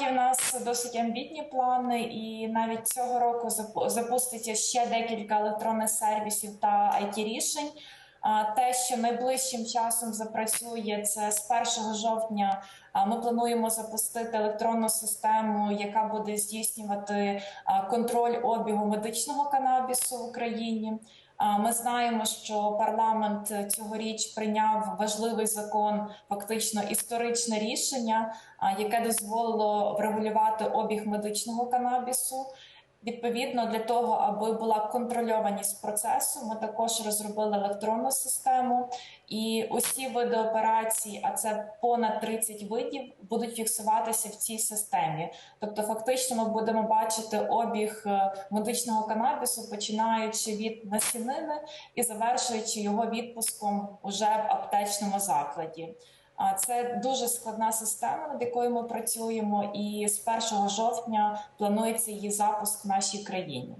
Насправді в нас досить амбітні плани, і навіть цього року запуститься ще декілька електронних сервісів та it рішень. Те, що найближчим часом запрацює, це з 1 жовтня. Ми плануємо запустити електронну систему, яка буде здійснювати контроль обігу медичного канабісу в Україні. А, Ми знаємо, що парламент е, цьогоріч прийняв важливий закон, фактично історичне рішення, яке дозволило врегулювати обіг медичного канабісу. Відповідно, для того, аби була контрольованість процесу, ми також розробили електронну систему, і усі види операцій, а це понад 30 видів, будуть фіксуватися в цій системі. Тобто, фактично, ми будемо бачити обіг е, медичного канабісу, починаючи від насінини і завершуючи його відпуском уже в аптечному закладі. Це дуже складна система, над якою ми працюємо, і з 1 жовтня планується її запуск в нашій країні.